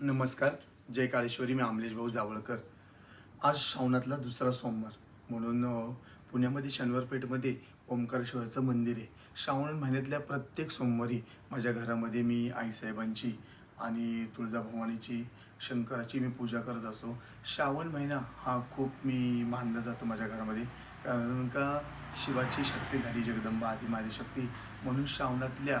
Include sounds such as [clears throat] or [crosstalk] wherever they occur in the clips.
नमस्कार. जय काळेश्वरी मी आमलेश भाऊ जावळकर. आज श्रावणातला दुसरा सोमवार. म्हणून पुण्यामध्ये शनिवारपेठमध्ये ओंकारेश्वराचं मंदिर आहे. श्रावण महिन्यातल्या प्रत्येक सोमवारी माझ्या घरामध्ये मी आईसाहेबांची आणि तुळजाभवानीची शंकराची मी पूजा करत असतो. श्रावण महिना हा खूप मी मानला जातो माझ्या घरामध्ये. कारण का? शिवाची शक्ती झाली जगदंबा आदिमादी शक्ती. म्हणून श्रावणातल्या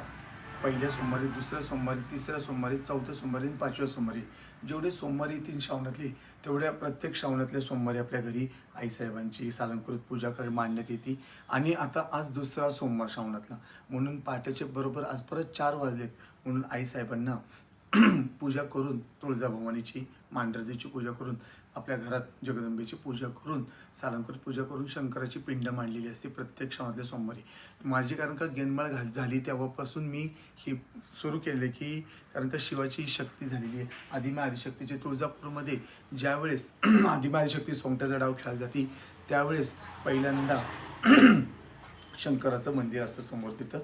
पहिल्या सोमवारी दुसऱ्या सोमवारी तिसऱ्या सोमवारी चौथ्या सोमवारी आणि पाचव्या सोमवारी. जेवढे सोमवारी तीन श्रावणातले तेवढ्या प्रत्येक श्रावणातल्या सोमवारी आपल्या घरी आईसाहेबांची सालंकृत पूजा कर मांडण्यात येते. आणि आता आज दुसरा सोमवार श्रावणातला. म्हणून पहाटेचे बरोबर आज परत चार वाजलेत. म्हणून आईसाहेबांना [clears throat] पूजा करून तुळजाभवानीची मांडरदेची पूजा करून आपल्या घरात जगदंबेची पूजा करून सालंकरी पूजा करून शंकराची पिंड मांडलेली असते प्रत्येक क्षणातल्या सोमवारी. माझी कारण का गेनमाळ घाल झाली तेव्हापासून मी ही सुरू केले की कारण का शिवाची शक्ती झालेली आहे. आदिमा आदिशक्तीचे तुळजापूरमध्ये ज्यावेळेस [clears throat] आदिमा आदिशक्ती सोंगट्याचा डाव खेळायला जाते त्यावेळेस पहिल्यांदा [clears throat] शंकराचं मंदिर असतं समोर तिथं.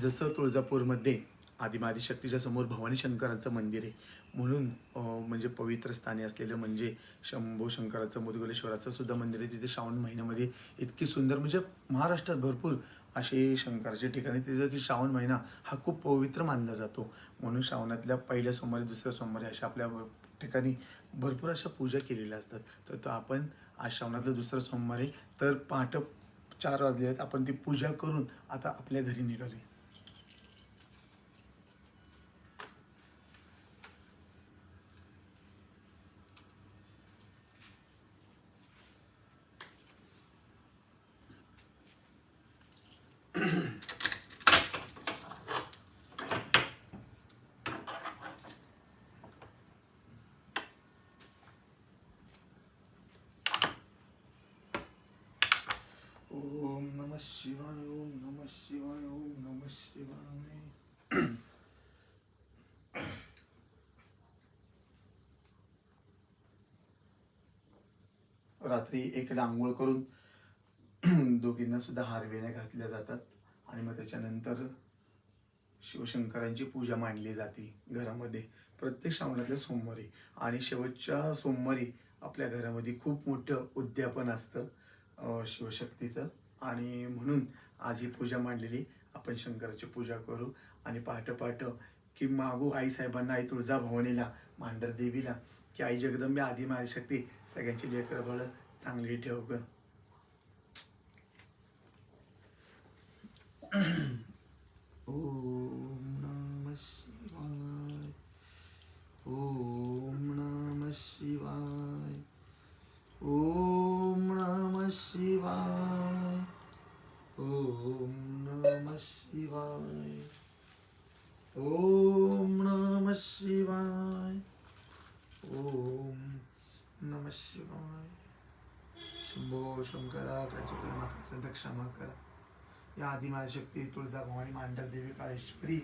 जसं तुळजापूरमध्ये आदिमादी शक्तीच्या समोर भवानी शंकराचं मंदिर आहे. म्हणून म्हणजे पवित्र स्थानी असलेलं म्हणजे शंभो शंकराचं मुदगलेश्वराचं सुद्धा मंदिर आहे. तिथे श्रावण महिन्यामध्ये इतकी सुंदर म्हणजे महाराष्ट्रात भरपूर असे शंकराचे ठिकाणी तिथं की श्रावण महिना हा खूप पवित्र मानला जातो. म्हणून श्रावणातल्या पहिल्या सोमवारी दुसऱ्या सोमवारी अशा आपल्या ठिकाणी भरपूर अशा पूजा केलेल्या असतात. तर तो आपण आज श्रावणातलं दुसरं सोमवारी तर पहाटे चार वाजले आहेत. आपण ती पूजा करून आता आपल्या घरी निघाली ओम नम शिवाय ओम नम शिवाय ओम नम शिवाय। रात्री एकला आंघोळ करून [clears throat] दोघींना सुद्धा हारवेण्या घातल्या जातात आणि मग त्याच्यानंतर शिवशंकरांची पूजा मांडली जाते घरामध्ये. प्रत्येक श्रावणातल्या सोमवारी आणि शेवटच्या सोमवारी आपल्या घरामध्ये खूप मोठं उद्यापन असतं शिवशक्तीचं. आणि म्हणून आज ही पूजा मांडलेली. आपण शंकराची पूजा करू आणि पाठ पहाटे की मागू आई साहेबांना आई तुळजाभवानीला मांडर देवीला की आई जगदंबे आदी शक्ती सगळ्यांची लेकर बळ चांगली ठेव ग. [clears throat] ओम नम शिवाय ओम नम शिवाय ओम नम शिवाय. ओम नम शिवाय। शंभो शंकरा काय चुकलं माफ असेल तर क्षमा करा या आदिमा शक्ती तुळजाभवानी मांडर देवी काळेश्वरी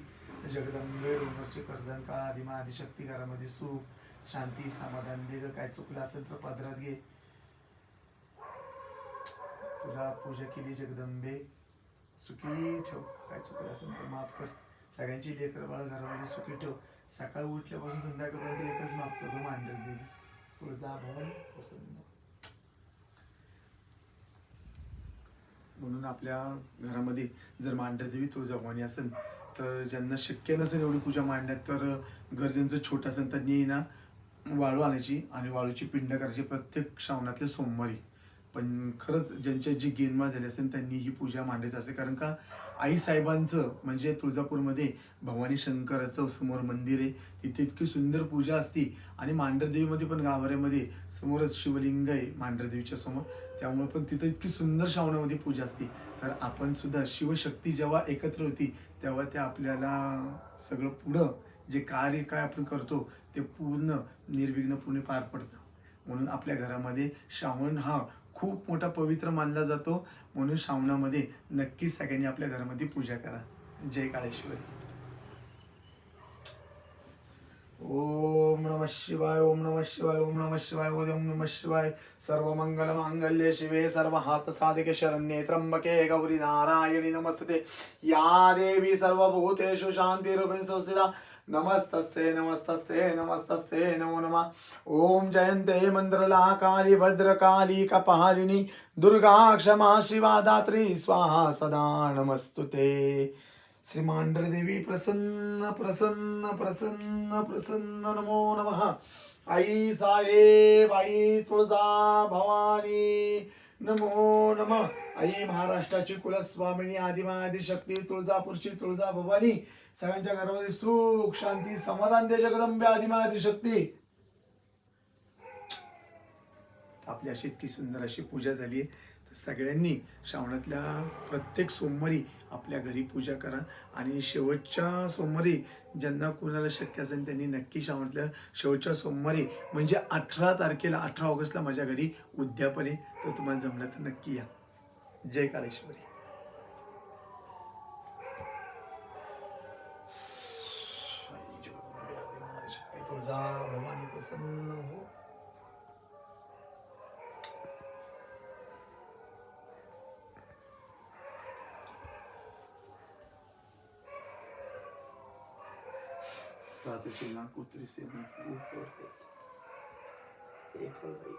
जगदंबे डोंगरचे कर्दन काळ आदिमा आदिशक्ती घरामध्ये सुख शांती समाधान दे काय चुकलं असेल तर पदरात घे. तुला पूजा केली जगदंबे. सुखी ठेव. काय चुकलं असेल तर माफ कर. सगळ्यांची लेकर बाळ घरामध्ये सुखी ठेव. सकाळी उठल्यापासून संध्याकाळपर्यंत एकच मागतो ग मांडल देवी. तुळजा भवानी प्रसन्न. म्हणून आपल्या घरामध्ये जर मांडरदेवी तुळजाभवानी असेल तर ज्यांना शक्य नसेल एवढी पूजा मांडण्यात तर घर ज्यांचं छोटं असेल त्यांनी ना वाळू आणायची आणि वाळूची पिंड करायची प्रत्येक श्रावणातल्या सोमवारी. पण खरंच ज्यांच्या जी गेनमा झाली असेल त्यांनी ही पूजा मांडायची असेल कारण का आई साहेबांचं म्हणजे तुळजापूरमध्ये भवानी शंकराचं समोर मंदिर आहे. तिथे इतकी सुंदर पूजा असती. आणि मांढरदेवीमध्ये पण गाभाऱ्यामध्ये समोरच शिवलिंग आहे मांढरदेवीच्या समोर. त्यामुळे पण तिथं इतकी सुंदर श्रावणामध्ये पूजा असते. तर आपण सुद्धा शिवशक्ती जेव्हा एकत्र होती तेव्हा त्या आपल्याला सगळं पुढं जे कार्य काय आपण करतो ते पूर्ण निर्विघ्नपूर्ण पार पडतं. म्हणून आपल्या घरामध्ये श्रावण हा खूप मोठा पवित्र मानला जातो. म्हणून श्रावणामध्ये नक्कीच सगळ्यांनी आपल्या घरामध्ये पूजा करा. जय काळेश्वरी. ओम नम शिवाय ओम नम शिवाय ओम नम शिवाय ओम नम शिवाय. सर्व मंगल मांगल्य शिवे सर्व हात साधिके शरण्ये त्र्यंबके गौरी नारायणी नमस्ते. या देवी सर्व बहुते शांतिरूपेण संस्थिता नमस्तस्ते नमस्तस्ते नमस्तस्ते नमो नमः। ओम जयंते मंद्रला काली भद्रकाली कपालिनी दुर्गा क्षमा शिवा दात्री स्वाहा सदा नमस्तुते श्री देवी प्रसन्न प्रसन्न प्रसन्न प्रसन्न नमो नमः। आई साहेब आई तुळजा भवानी नमो नमः। आई महाराष्ट्राची कुलस्वामिनी आदिमादी शक्ती तुळजापूरची तुळजा भवानी सगळ्यांच्या घरामध्ये सुख शांती समाधान दे जगदंबे आदिमादी शक्ती. आपली अशी इतकी सुंदर अशी पूजा झाली आहे. तर सगळ्यांनी श्रावणातल्या प्रत्येक सोमवारी आपल्या घरी पूजा करा. आणि शेवटच्या सोमवारी ज्यांना कुणाला शक्य असेल त्यांनी नक्की श्रावणातल्या शेवटच्या सोमवारी म्हणजे अठरा तारखेला अठरा ऑगस्टला माझ्या घरी उद्यापने तर तुम्हाला जमलं तर नक्की या. जय काळेश्वरी आई जगदंबे आदिमादी शक्ती तुळजा भवानी प्रसन्न हो प्रातःची ना कुत्री सेना खूप करते एक वेळ बाई